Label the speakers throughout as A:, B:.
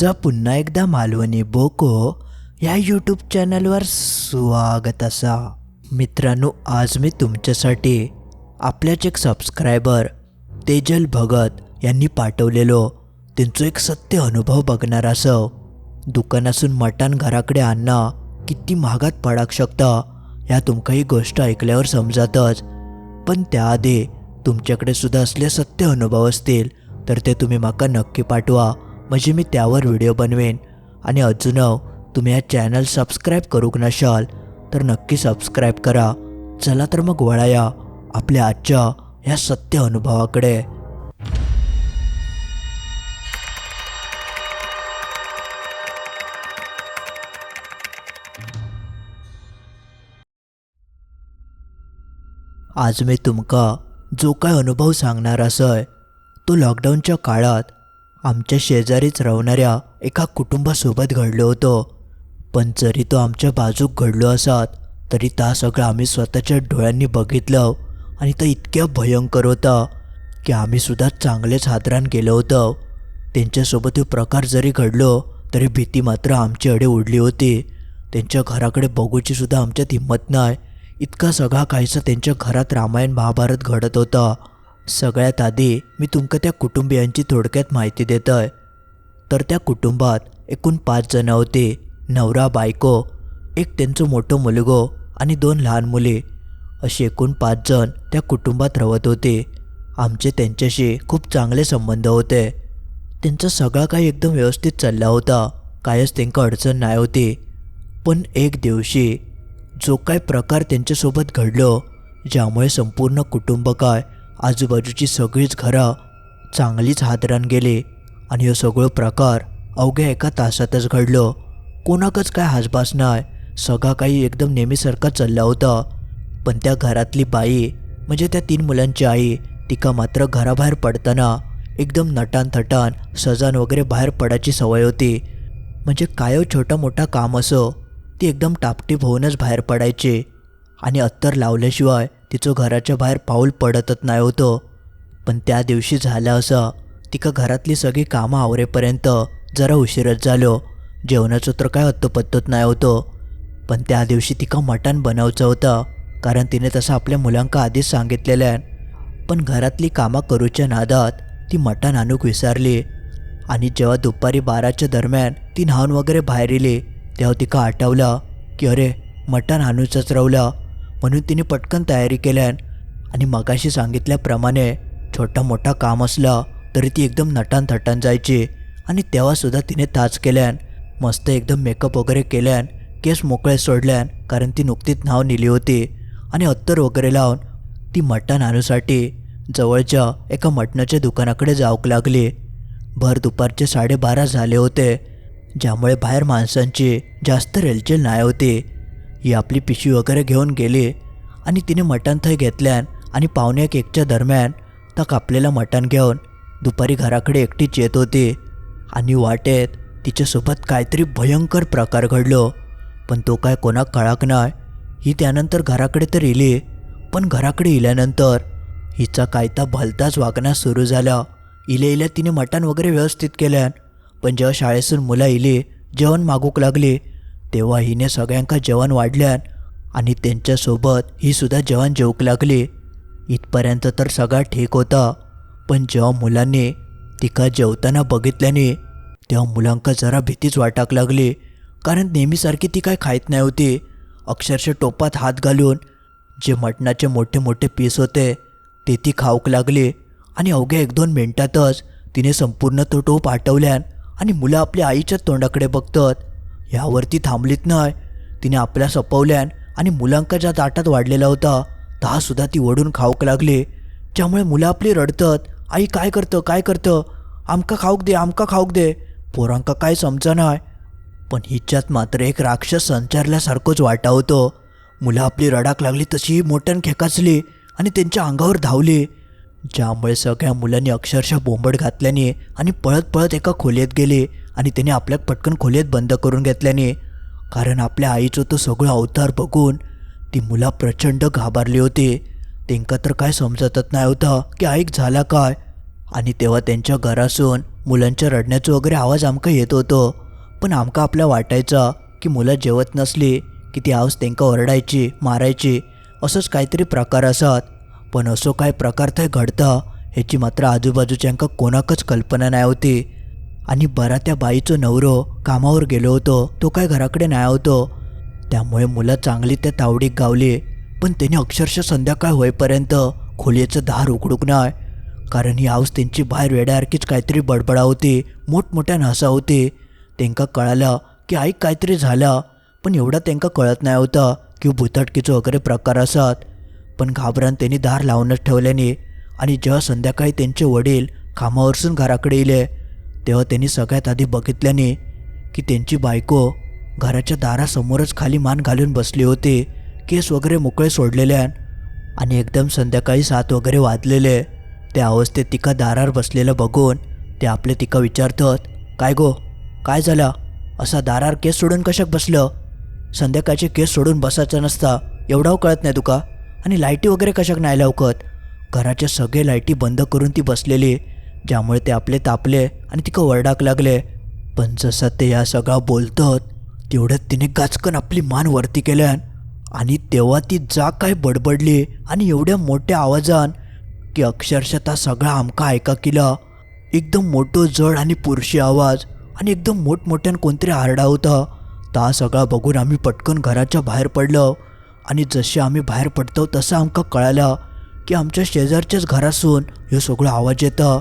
A: तुमचं पुन्हा एकदा मालवणी बोको या यूट्यूब चॅनलवर स्वागत असा. मित्रांनो आज मी तुमच्यासाठी आपल्याच एक सबस्क्रायबर तेजल भगत यांनी पाठवलेलो. त्यांचं एक सत्य अनुभव बघणार असं. दुकानासून मटण घराकडे आणणं किती महागात पडाक शकतं ह्या तुमका ही गोष्ट ऐकल्यावर समजातच. पण त्याआधी तुमच्याकडे सुद्धा असले सत्य अनुभव असतील तर ते तुम्ही माका नक्की पाठवा. म्हणजे मी त्यावर व्हिडिओ बनवेन. आणि अजून तुम्ही या चॅनल सबस्क्राईब करूक नशाल तर नक्की सबस्क्राईब करा. चला तर मग वळाया आपल्या आजच्या ह्या सत्य अनुभवाकडे. आज मी तुमका जो काय अनुभव सांगणार असय तो लॉकडाऊनच्या काळात आमच्या शेजारीच राहणाऱ्या एका कुटुंबासोबत घडलो होतो. पण जरी तो आमच्या बाजूक घडलो असत तरी ता सगळं आम्ही स्वतःच्या डोळ्यांनी बघितलं आणि तो इतक्या भयंकर होता की आम्ही सुद्धा चांगलेच हादरान गेलो होतो. त्यांच्यासोबत हे प्रकार जरी घडलो तरी भीती मात्र आमची अडे उडली होती. त्यांच्या घराकडे बघूची सुद्धा आमच्यात हिंमत नाही. इतका सगळा काहीसा त्यांच्या घरात रामायण महाभारत घडत होता. सगळ्यात आधी मी तुमका त्या कुटुंबियांची थोडक्यात माहिती देत आहे तर त्या कुटुंबात एकूण पाच जण होते. नवरा बायको एक त्यांचं मोठं मुलगो आणि दोन लहान मुले. असे एकूण पाच जण त्या कुटुंबात राहत होते. आमचे त्यांच्याशी खूप चांगले संबंध होते. त्यांचा सगळं काही एकदम व्यवस्थित चालला होता. कायच त्यांना अडचण नाही होती. पण एक दिवशी जो काय प्रकार त्यांच्यासोबत घडलो ज्यामुळे संपूर्ण कुटुंब काय आजूबाजूची सगळीच घरं चांगलीच हादरान गेली आणि हो हे सगळं प्रकार अवघ्या एका तासातच घडलो. कोणाकच काय हासबास नाही सगळा काही एकदम नेहमीसारखा चालला होता. पण त्या घरातली बाई म्हणजे त्या तीन मुलांची आई तिका मात्र घराबाहेर पडताना एकदम नटान थटान सजान वगैरे बाहेर पडायची सवय होती. म्हणजे काय हो छोटा मोठा काम असो ती एकदम टापटीप होऊनच बाहेर पडायची आणि अत्तर लावल्याशिवाय तिचं घराच्या बाहेर पाऊल पडतच नाही होतं. पण त्या दिवशी झालं असं. तिका घरातली सगळी कामं आवरेपर्यंत जरा उशीरच झालो. जेवणाचं तर काय हत्तोपत्तोच नाही होतं. पण त्या दिवशी तिका मटण बनवचं होतं कारण तिने तसं आपल्या मुलांका आधीच सांगितलेलं आहे. पण घरातली कामं करूच्या नादात ती मटण आणूक विसरली. आणि जेव्हा दुपारी बाराच्या दरम्यान ती न्हावून वगैरे बाहेर येली तेव्हा तिका आठवलं की अरे मटण आणूचंच रावलं म्हणून तिने पटकन तयारी केल्यान आणि मगाशी सांगितल्याप्रमाणे छोटा मोठा काम असलं तरी ती एकदम नटान थटान जायची. आणि तेव्हासुद्धा तिने ताज केल्यान मस्त एकदम मेकअप वगैरे केल्यान केस मोकळे सोडल्यान कारण ती नुकतीच नाव नेली होती. आणि अत्तर वगैरे लावून ती मटण आणूसाठी जवळच्या एका मटणाच्या दुकानाकडे जाऊक लागली. भर दुपारचे साडेबारा झाले होते ज्यामुळे बाहेर माणसांची जास्त रेलचेल नाही होती. ही आपली पिशवी वगैरे घेऊन गेली आणि तिने मटण थंय घेतल्यान आणि पावणे एक एकच्या दरम्यान तर कापलेलं मटण घेऊन दुपारी घराकडे एकटीच येत होती. आणि वाटेत तिच्यासोबत काहीतरी भयंकर प्रकार घडलो. पण तो काय कोणाक कळाक नाही ही त्यानंतर घराकडे तर इली पण घराकडे इल्यानंतर हिचा कायता भलताच वागण्यास सुरू झाला. इल्या इल्या तिने मटण वगैरे व्यवस्थित केल्यान पण जेव्हा शाळेतून मुलं इली जेवण मागूक लागली तेव्हा हिने सगळ्यांका जेवण वाढल्यान आणि त्यांच्यासोबत ही सुद्धा जेवण जेवूक लागली. इथपर्यंत तर सगळा ठीक होता पण जेव्हा मुलांनी तिका जेवताना बघितल्याने तेव्हा मुलांका जरा भीतीच वाटाक लागली कारण नेहमीसारखी ती काय खायत नाही होती. अक्षरशः टोपात हात घालून जे मटणाचे मोठे मोठे पीस होते ते ती खाऊक लागली आणि अवघ्या एक दोन मिनिटातच तिने संपूर्ण तो टोप आटवल्यान आणि मुलं आपल्या आईच्या तोंडाकडे बघतात. ह्यावरती थांबलीत नाही. तिने आपल्या सपवल्यान आणि मुलांका ज्या ताटात वाढलेला होता. तहासुद्धा ती ओढून खाऊक लागले. ज्यामुळे मुलं आपली रडतात. आई काय करतं? काय करतं? आमका खाऊक दे आमका खाऊक दे. पोरांका काय समजा नाही पण हिच्यात मात्र एक राक्षस संचारल्यासारखंच वाटा होतं. मुलं आपली रडाक लागली तशी मोठ्यान खेकाचली आणि त्यांच्या अंगावर धावली. ज्यामुळे सगळ्या मुलांनी अक्षरशः बोंबड घातल्याने आणि पळत पळत एका खोलीत गेले. आणि त्याने आपल्या पटकन खोलीत बंद करून घेतल्याने कारण आपल्या आईचं तो सगळं अवतार बघून ती मुलं प्रचंड घाबरली होती. त्यांका तर काय समजतच नाही होतं की ऐक झाला काय. आणि तेव्हा त्यांच्या घरासून मुलांच्या रडण्याचं वगैरे आवाज आमका येत होतो. पण आमका आपल्या वाटायचा की मुलं जेवत नसली की ती आवाज तेंका ओरडायची मारायची असंच काहीतरी प्रकार असत. पण असो काय प्रकार तर घडता ह्याची मात्र आजूबाजूच्यांका कोणाकच कल्पना नाही होती. आणि बरा त्या बाईचो नवरो कामावर गेलो होतो. तो काय घराकडे नाही होतो त्यामुळे मुलं चांगली त्या तावडीक गावली पण त्यांनी अक्षरशः संध्याकाळ होईपर्यंत खोलीचं दार उघडूक नाही. कारण ही हाऊस त्यांची बाहेर वेड्यासारखीच काहीतरी बडबडा होती मोठमोठ्या नासा होती. त्यांका कळालं की आईक काहीतरी झालं पण एवढं त्यांका कळत नाही होतं की भुताटकीचं वगैरे प्रकार असत. पण घाबरान त्यांनी दार लावूनच ठेवल्याने आणि जेव्हा संध्याकाळी त्यांचे वडील कामावरसून घराकडे येले तेव्हा त्यांनी सगळ्यात आधी बघितल्याने की त्यांची बायको घराच्या दारासमोरच खाली मान घालून बसली होती केस वगैरे मोकळे सोडलेल्यान आणि एकदम संध्याकाळी सात वगैरे वाजलेले. त्या अवस्थेत तिका दारावर बसलेलं बघून ते आपले तिका विचारतात काय गो? काय झालं? असा दारावर केस सोडून कशाक बसलं? संध्याकाळचे केस सोडून बसायचं नसता एवढाव कळत नाही तुका? आणि लाईटी वगैरे कशाक नाही लावकत? घराच्या सगळे लाईटी बंद करून ती बसलेली ज्यामुळे ते आपले तापले आणि तिका वरडाक लागले. पण जसं ते या सगळा बोलतं तेवढ्यात तिने गाचकन आपली मान वरती केल्यान आणि तेव्हा ती जा काय बडबडली आणि एवढ्या मोठ्या आवाजान की अक्षरशः ता सगळा आमका ऐका केला. एकदम मोठो जड आणि पुरुषी आवाज आणि एकदम मोठमोठ्यान कोणतरी आरडा होता. ता सगळा बघून आम्ही पटकन घराच्या बाहेर पडलो आणि जसे आम्ही बाहेर पडतो तसं आमका कळालं की आमच्या शेजारच्याच घरासून ह्यो सगळं आवाज येतं.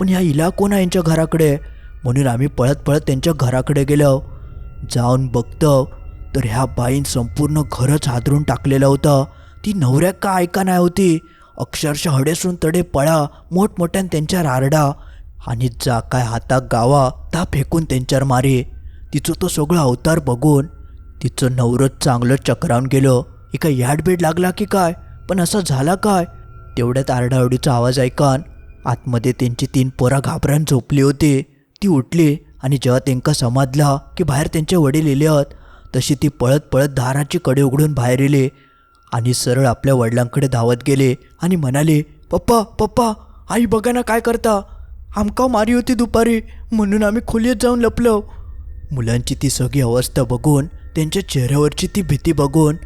A: पण ह्या इला कोण आहे यांच्या घराकडे? म्हणून आम्ही पळत पळत त्यांच्या घराकडे गेलो. जाऊन बघतो. तर ह्या बाईन संपूर्ण घरच हादरून टाकलेलं होतं. ती नवऱ्या का ऐका नाही होती? अक्षरशः हडेसून तडे पळा मोठमोठ्यान त्यांच्यावर आरडा. आणि जा काय हातात गावा ता फेकून त्यांच्यावर मारे. तिचं तो सगळं अवतार बघून तिचं नवरच चांगलं चक्रावून गेलो. एका याडबीड लागला की काय? पण असं झाला काय? तेवढ्यात आरडाओरडीचा आवाज ऐकान आतमध्ये त्यांची तीन पोरा घाबरान झोपली होते. ती उठली आणि जेव्हा त्यांका समाधला की बाहेर त्यांचे वडील येले आहेत तशी ती पळत पळत दाराची कडे उघडून बाहेर येले आणि सरळ आपल्या वडिलांकडे धावत गेले आणि म्हणाले पप्पा पप्पा आई बघा ना काय करता. आमका मारी होती दुपारी म्हणून आम्ही खोलीत जाऊन लपलो. मुलांची ती सगळी अवस्था बघून त्यांच्या चेहऱ्यावरची ती भीती बघून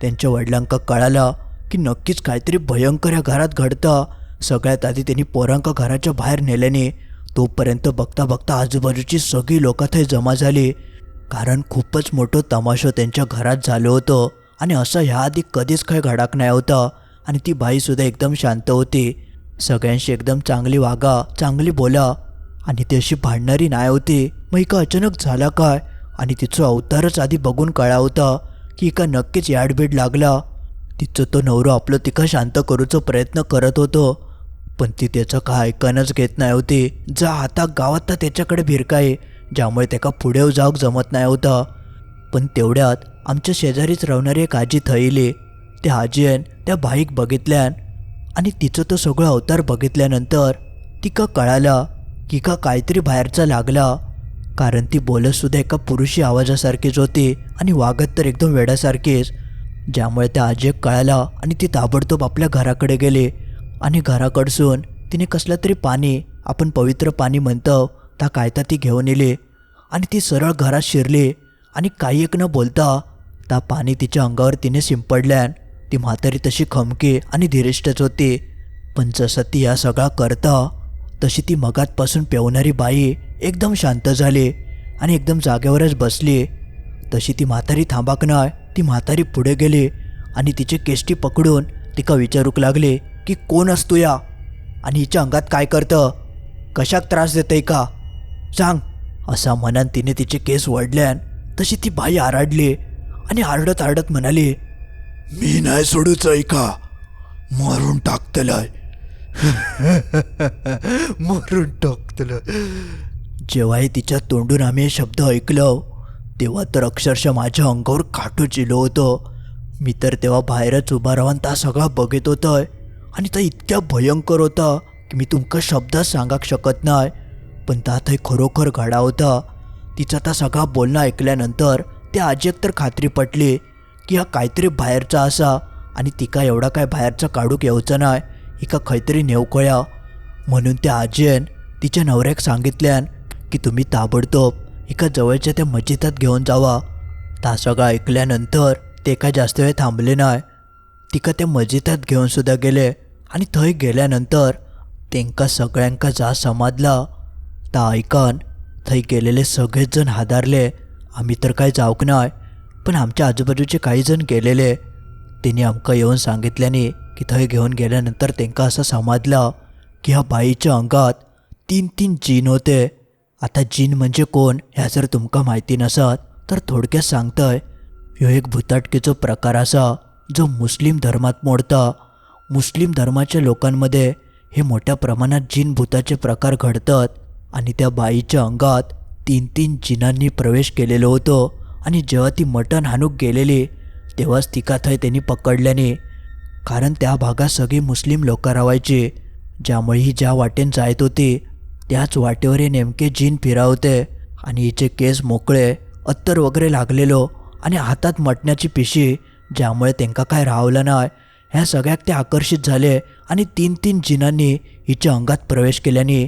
A: त्यांच्या वडिलांका कळाला की नक्कीच काहीतरी भयंकर या घरात घडतं. सगळ्यात आधी त्यांनी पोरांका घराच्या बाहेर नेल्याने तोपर्यंत बघता बघता आजूबाजूची सगळी लोक थंय जमा झाली. कारण खूपच मोठं तमाशा त्यांच्या घरात झालं होतं आणि असं ह्याआधी कधीच काही घडाक नाही होतं आणि ती बाईसुद्धा एकदम शांत होती. सगळ्यांशी एकदम चांगली वागा चांगली बोला आणि ती अशी भांडणारी नाही होती. मग इका अचानक झाला काय? आणि तिचं अवतारच आधी बघून कळा होता की इका नक्कीच याडबीड लागला. तिचं तो नवरो आपलं तिका शांत करूचा प्रयत्न करत होतो. पण ती त्याचं काय ऐकणच घेत नाही होती. जा आता गावात तर त्याच्याकडे भिरकाय ज्यामुळे त्याका पुढे जाऊक जमत नाही होतं. पण तेवढ्यात आमच्या शेजारीच राहणारी एक आजी थैली त्या आजीन त्या बाईक बघितल्यान आणि तिचं तो सगळं अवतार बघितल्यानंतर तिका कळाला की का काहीतरी बाहेरचा लागला. कारण ती बोलतसुद्धा एका पुरुषी आवाजासारखीच होती आणि वागत तर एकदम वेड्यासारखीच. ज्यामुळे त्या आजीक कळाला आणि ती ताबडतोब आपल्या घराकडे गेली. आणि घराकडसून तिने कसलं तरी पाणी आपण पवित्र पाणी म्हणतो ता कायता ती घेऊन येली. आणि ती सरळ घरात शिरली आणि काही एक न बोलता ता पाणी तिच्या अंगावर तिने शिंपडल्यान ती म्हातारी तशी खमकी आणि धीरेष्टच होती. पण जसं ती या सगळा करता तशी ती मगातपासून पेवणारी बाई एकदम शांत झाली आणि एकदम जागेवरच बसली. तशी ती म्हातारी थांबाक नाय ती म्हातारी पुढे गेली आणि तिचे केष्टी पकडून तिका विचारूक लागले की कोण असतो या आणि हिच्या अंगात काय करतं? कशाक त्रास देतंय का? सांग. असा मनान तिने तिचे केस वडल्यान तशी ती बाई आराडली आणि आरडत आरडत म्हणाली मी नाही सोडूच ऐका मारून टाकतलाय. मारून टाकतलं जेव्हाही तिच्या तोंडून आम्ही हे शब्द ऐकलं तेव्हा तर अक्षरशः माझ्या अंगावर काटू चिलो होतं. मी तर तेव्हा बाहेरच उभा राहून ता सगळा बघत होतोय. आणि तो इतक्या भयंकर होता की मी तुमका शब्द सांगाक शकत नाही. पण ता थंय खरोखर घडा होता. तिचा ता सगळा बोलणं ऐकल्यानंतर त्या आजेक तर खात्री पटली की हा काहीतरी बाहेरचा असा आणि तिका एवढा काय बाहेरचा काढूक येवचं नाही हिका खंयतरी नेवकळ्या. म्हणून त्या आजेन तिच्या नवऱ्याक सांगितल्यान की तुम्ही ताबडतोब एका जवळच्या त्या मस्जिदात घेऊन जावा. ता सगळं ऐकल्यानंतर ते काय जास्त वेळ थांबले नाही. तिका त्या मस्जिदात घेऊन सुद्धा गेले. आणि थंय गेल्यानंतर तेंकां सगळ्यांक जा समाजला. ता आयकन थंय गेलेले सगळेच जण हादारले. आम्ही तर काय जावंक नाय पण आमच्या आजूबाजूचे काही जण गेलेले. त्यांनी आमकां येऊन सांगितल्याने की थंय घेऊन गेल्यानंतर तेंका असं समजलं की ह्या बाईच्या अंगात तीन तीन जीन होते. आता जीन म्हणजे कोण ह्या जर तुमकां माहिती नसत तर थोडक्यात सांगतय ह्यो एक भुताटकेचो प्रकार असा जो मुस्लिम धर्मात मोडता. मुस्लिम धर्माच्या लोकांमध्ये हे मोठ्या प्रमाणात जीन भूताचे प्रकार घडतात आणि त्या बाईच्या अंगात तीन तीन जिनांनी प्रवेश केलेलो होतो आणि जेव्हा ती मटण हाणूक गेलेली तेव्हाच तिका थंय त्यांनी पकडल्याने. कारण त्या भागात सगळी मुस्लिम लोक रावायची ज्यामुळे ही ज्या वाटेन जायत होती त्याच वाटेवर हे नेमके जीन फिरावते आणि हिचे केस मोकळे अत्तर वगैरे लागलेलो आणि हातात मटण्याची पिशी ज्यामुळे त्यांका काय राहवलं नाही ह्या सगळ्यात ते आकर्षित झाले आणि तीन तीन जिनांनी हिच्या अंगात प्रवेश केल्याने.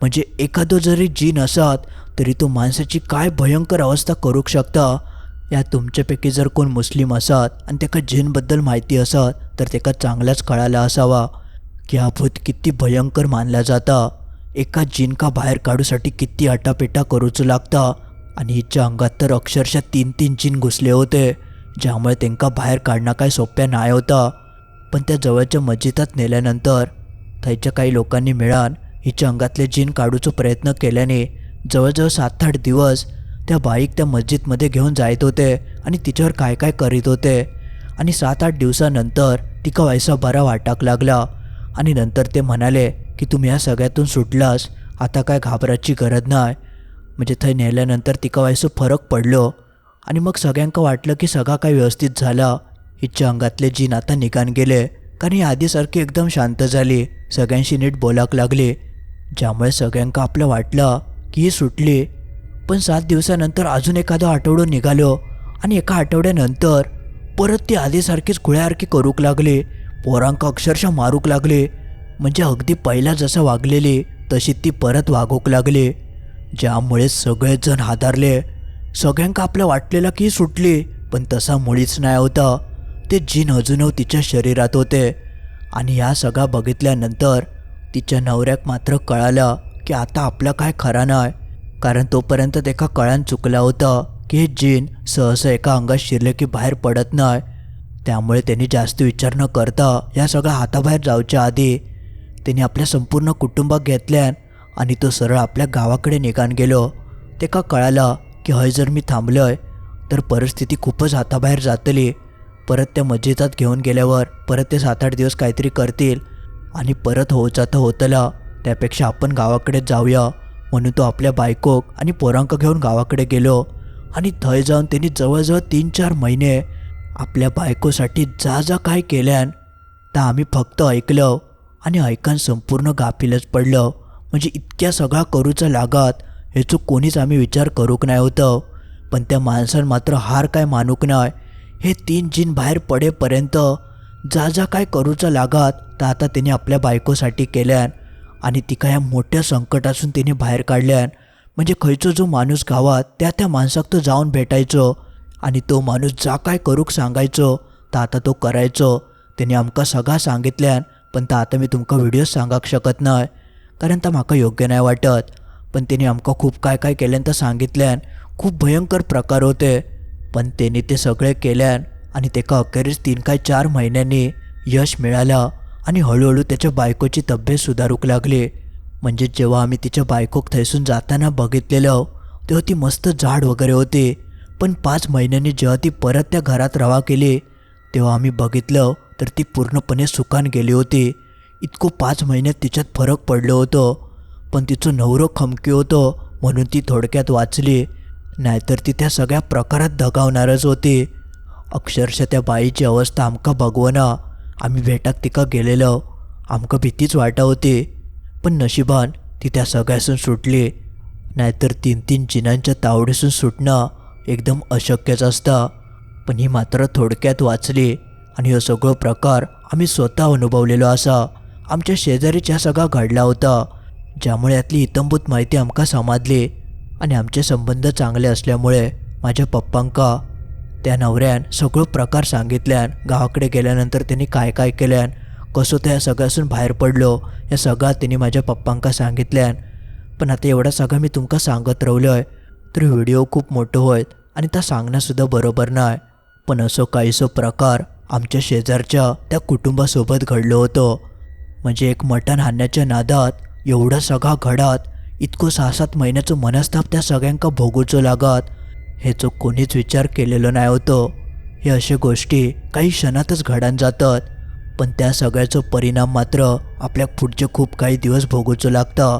A: म्हणजे एखादं जरी जीन असत तरी तो माणसाची काय भयंकर अवस्था करू शकता? या तुमच्यापैकी जर कोण मुस्लिम असत आणि त्याका जीनबद्दल माहिती असत तर त्याका चांगलाच कळाला असावा. की हा भूत किती भयंकर मानला जाता. एका जिनका बाहेर काढूसाठी किती आटापेटा करूच लागता. आणि हिच्या अंगात तर अक्षरशः तीन तीन जिन घुसले होते ज्यामुळे त्यांका बाहेर काढणं काय सोप्या नाही होता. पण त्या जवळच्या मस्जिदात नेल्यानंतर थैच्या काही लोकांनी मिळान हिच्या अंगातले जीन काढूचा प्रयत्न केल्याने जवळजवळ सात आठ दिवस त्या बाईक त्या मस्जिदमध्ये घेऊन जायत होते आणि तिच्यावर काय काय करीत होते. आणि सात आठ दिवसानंतर तिका व्हायचा बरा वाटाक लागला आणि नंतर ते म्हणाले की तुम्ही या सगळ्यातून सुटलास. आता काय घाबरायची गरज नाही म्हणजे थंय नेल्यानंतर तिका व्हायचं फरक पडलो आणि मग सगळ्यांका वाटलं की सगळा काय व्यवस्थित झाला. हिच्या अंगातले जीन आता निघान गेले. कारण ही आधीसारखी एकदम शांत झाली. सगळ्यांशी नीट बोलाक लागली. ज्यामुळे सगळ्यांका आपलं वाटलं की ही सुटली. पण सात दिवसानंतर अजून एखादं आठवडं निघालो. आणि एका आठवड्यानंतर परत ती आधीसारखीच खुळ्यासारखी करूक लागली. पोरांका अक्षरशः मारूक लागले. म्हणजे अगदी पहिला जसं वागलेली तशी ती परत वागूक लागली. ज्यामुळे सगळेजण हादरले. हादारले सगळ्यांका आपलं वाटलेलं की सुटली पण तसा मुळीच नाही होता. ते जीन अजूनव तिच्या शरीरात होते. आणि या सगळा बघितल्यानंतर तिच्या नवऱ्याक मात्र कळालं की आता आपला काय खरा नाही. कारण तोपर्यंत एका कळान चुकला होता की हे जीन सहसा एका अंगात शिरले की बाहेर पडत नाही. त्यामुळे त्यांनी जास्त विचार न करता या सगळ्या हाताबाहेर जाऊच्या आधी त्यांनी आपल्या संपूर्ण कुटुंबाक घेतल्यान आणि तो सरळ आपल्या गावाकडे निघान गेलो. ते का कळालं की हय जर मी थांबलोय तर परिस्थिती खूपच हाताबाहेर जातली. परत त्या मस्जिदात घेऊन गेल्यावर परत ते सात आठ दिवस काहीतरी करतील. आणि परत होचातं होतला त्यापेक्षा आपण गावाकडेच जाऊया म्हणून तो आपल्या बायकोक आणि पोरांक घेऊन गावाकडे गेलो. आणि थंय जाऊन त्यांनी जवळजवळ तीन चार महिने आपल्या बायकोसाठी जा जा काय केल्यान तर आम्ही फक्त ऐकलं आणि ऐकन संपूर्ण गाफीलच पडलं. म्हणजे इतक्या सगळा करूचा लागत ह्याचं कोणीच आम्ही विचार करूक नाही होतं. पण त्या माणसानं मात्र हार काय मानूक नाही. हे तीन जीन बाहेर पडेपर्यंत जा जा काय करूचा लागत तर आता त्याने आपल्या बायकोसाठी केल्यान आणि तिका ह्या मोठ्या संकटातून तिने बाहेर काढल्यान. म्हणजे खंयचो जो माणूस गावात त्या त्या माणसाक तो जाऊन भेटायचो आणि तो माणूस जा काय करूक सांगायचो तर आता तो करायचो. त्याने आमकां सगळा सांगितल्यान पण तर आता मी तुमकां व्हिडिओ सांगाक शकत नाही कारण तर म्हाका योग्य नाही वाटत. पण त्याने आमकां खूप काय काय केल्यान तर सांगितल्यान खूप भयंकर प्रकार होते. पण त्यांनी ते सगळे केल्यान आणि तेका अखेरीस तीन काय चार महिन्यांनी यश मिळालं आणि हळूहळू त्याच्या बायकोची तब्येत सुधारूक लागली. म्हणजे जेव्हा आम्ही तिच्या बायकोक थैसून जाताना बघितलेलं तेव्हा ती मस्त झाड वगैरे होती. पण पाच महिन्यांनी जेव्हा ती परत त्या घरात रवा केली तेव्हा आम्ही बघितलं तर ती पूर्णपणे सुकान गेली होती. इतकं पाच महिन्यात तिच्यात फरक पडलो होतो. पण तिचं नवरं खमकी होतं म्हणून ती थोडक्यात वाचली. नाहीतर ती त्या सगळ्या प्रकारात दगावणारच होती. अक्षरशः त्या बाईची अवस्था आमकां बघवना आम्ही भेटाक तिका गेलेलो. आमकां भीतीच वाटा होती. पण नशिबान ती त्या सगळ्यासून सुटली. नाहीतर तीन तीन जिनांच्या तावडीसून सुटणं एकदम अशक्यच असतं. पण ही मात्र थोडक्यात वाचली आणि हो सगळो प्रकार आम्ही स्वतः अनुभवलेलो असा. आमच्या शेजारीच सगळा घडला होता. ज्यामुळे यातली इतंभूत माहिती आमकां समजली. आणि आमचे संबंध चांगले असल्यामुळे माझ्या पप्पांका त्या नवऱ्यान सगळो प्रकार सांगितल्यान गावाकडे गेल्यानंतर त्यांनी काय काय केल्यान कसो त्या सगळ्यासून भायर पडलो या सगळा त्यांनी माझ्या पप्पांका सांगितल्यान. पण आता एवढा सगळं मी तुमका सांगत रावलोय तर व्हिडिओ खूप मोठो होत आणि त्या सांगणंसुद्धा बरोबर नाही पण असो काहीसो प्रकार आमच्या शेजारच्या त्या कुटुंबासोबत घडलो होतो. म्हणजे एक मटण हाणण्याच्या नादात एवढा सगळा घडात इतको सहा सात महिन्याचं मनस्ताप त्या सगळ्यांका भोगूचो लागत हेचो कोणीच विचार केलेलो नाही होतो. हे अशा गोष्टी काही क्षणातच घडान जातात पण त्या सगळ्याचो परिणाम मात्र आपल्या पुढचे खूप काही दिवस भोगूचो लागतं.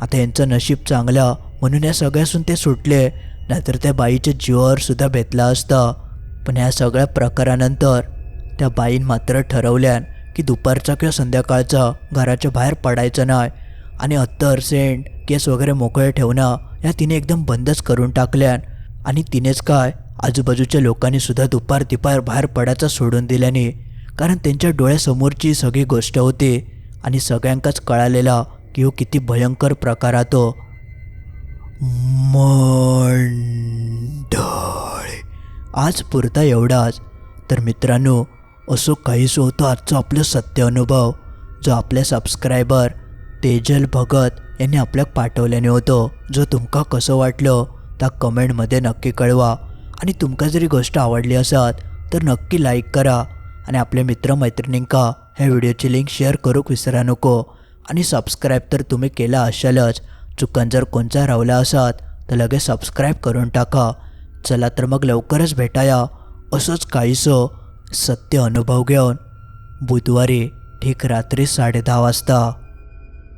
A: आता यांचं नशीब चांगलं म्हणून या सगळ्यासून ते सुटले नाहीतर त्या बाईच्या जीवावर सुद्धा बेतला असतं. पण या सगळ्या प्रकारानंतर त्या बाईन मात्र ठरवल्यान की दुपारचा किंवा संध्याकाळचा घराच्या बाहेर पडायचं नाही आणि अत्तर सेंट केस वगैरे मोकळे ठेवणं या तिने एकदम बंदच करून टाकल्यान. आणि तिनेच काय आजूबाजूच्या लोकांनी सुद्धा दुपार तिपार बाहेर पडायचं सोडून दिल्याने. कारण त्यांच्या डोळ्यासमोरची सगळी गोष्ट होती आणि सगळ्यांकाच कळालेला की हो किती भयंकर प्रकार आतो मंडळ. आज पुरता एवढाच. तर मित्रांनो असो काहीसं होतं आजचा आपलं सत्य अनुभव. जो आपल्या सबस्क्रायबर तेजल भगत यांनी आपल्याक पाठवल्याने होतो. जो तुमका कसं वाटलं त्या कमेंटमध्ये नक्की कळवा. आणि तुमका जरी गोष्ट आवडली असत तर नक्की लाईक करा. आणि आपल्या मित्रमैत्रिणींका ह्या व्हिडिओची लिंक शेअर करूक विसरा नको. आणि सबस्क्राईब तर तुम्ही केला असालच. चुकन जर कोणचा रावला असत तर लगेच सबस्क्राईब करून टाका. चला तर मग लवकरच भेटाया. असंच काहीसं सत्य अनुभव घेऊन. बुधवारी ठीक रात्री साडेदहा वाजता.